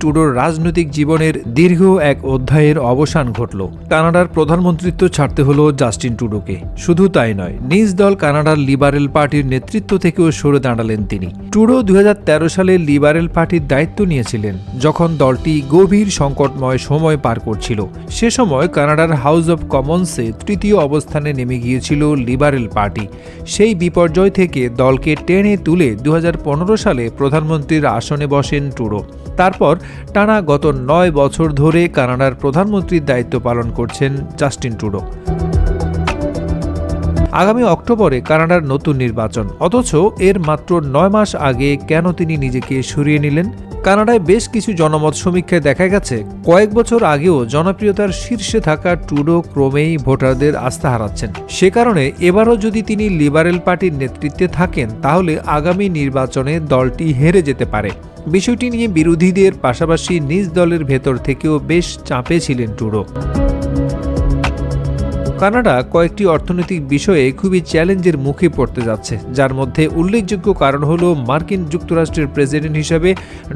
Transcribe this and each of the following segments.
Two-door রাজনৈতিক জীবনের দীর্ঘ এক অধ্যায়ের অবসান ঘটল। কানাডার প্রধানমন্ত্রিত্ব ছাড়তে হলো জাস্টিন টুডোকে। শুধু তাই নয়, নিজ দল কানাডার লিবারেল পার্টির নেতৃত্ব থেকেও সরে দাঁড়ালেন তিনি। টুডো দু হাজার তেরো সালে লিবারেল পার্টির দায়িত্ব নিয়েছিলেন, যখন দলটি গভীর সংকটময় সময় পার করছিল। সে সময় কানাডার হাউস অব কমন্সে তৃতীয় অবস্থানে নেমে গিয়েছিল লিবারেল পার্টি। সেই বিপর্যয় থেকে দলকে টেনে তুলে দু হাজার পনেরো সালে প্রধানমন্ত্রীর আসনে বসেন টুডো। তারপর টানা গত নয় বছর ধরে কানাডার প্রধানমন্ত্রীর দায়িত্ব পালন করছেন জাস্টিন টুডো আগামী অক্টোবরে কানাডার নতুন নির্বাচন। অথচ এর মাত্র নয় মাস আগে কেন তিনি নিজেকে সরিয়ে নিলেন? কানাডায় বেশ কিছু জনমত সমীক্ষায় দেখা গেছে, কয়েক বছর আগেও জনপ্রিয়তার শীর্ষে থাকা টুডো ক্রমেই ভোটারদের আস্থা হারাচ্ছেন। সে কারণে এবারও যদি তিনি লিবারেল পার্টির নেতৃত্বে থাকেন, তাহলে আগামী নির্বাচনে দলটি হেরে যেতে পারে। বিষয়টি নিয়ে বিরোধীদের পাশাপাশি নিজ দলের ভেতর থেকেও বেশ চাপে ছিলেন ট্রুডো। কানাডা কয়েকটি অর্থনৈতিক বিষয়ে খুবই চ্যালেঞ্জের মুখে পড়তে যাচ্ছে। যার মধ্যে উল্লেখযোগ্য কারণ হল মার্কিন যুক্তরাষ্ট্রের প্রেসিডেন্ট হিসাবে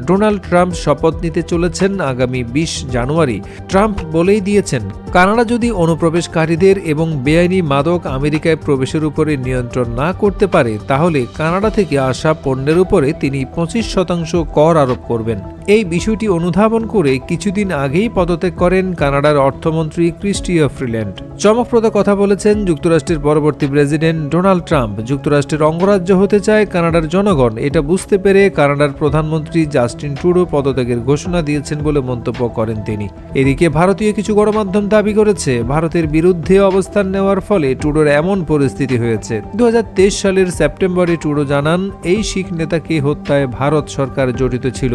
ডোনাল্ড ট্রাম্প শপথ নিতে চলেছেন আগামী বিশ জানুয়ারি। ট্রাম্প বলেই দিয়েছেন কানাডা যদি অনুপ্রবেশকারীদের এবং বেআইনি মাদক আমেরিকায় প্রবেশের উপরে নিয়ন্ত্রণ না করতে পারে, তাহলে কানাডা থেকে আসা পণ্যের উপরে তিনি পঁচিশ শতাংশ কর আরোপ করবেন। এই বিষয়টি অনুধাবন করে কিছুদিন আগেই পদত্যাগ করেন কানাডার অর্থমন্ত্রী ক্রিস্টিয়া ফ্রিল্যান্ড। চমকপ্রদ কথা বলেছেন যুক্তরাষ্ট্রের পরবর্তী প্রেসিডেন্ট ডোনাল্ড ট্রাম্প। যুক্তরাষ্ট্রের অঙ্গরাজ্য হতে চায় কানাডার জনগণ। এটা বুঝতে পেরে কানাডার প্রধানমন্ত্রী জাস্টিন ট্রুডো পদত্যাগের ঘোষণা দিয়েছেন বলে মন্তব্য করেন তিনি। এদিকে ভারতীয় কিছু গণমাধ্যম দাবি করেছে, ভারতের বিরুদ্ধে অবস্থান নেওয়ার ফলে টুডোর এমন পরিস্থিতি হয়েছে। দু হাজার তেইশ সালের সেপ্টেম্বরে টুডো জানান, এই শিখ নেতাকে হত্যায় ভারত সরকার জড়িত ছিল।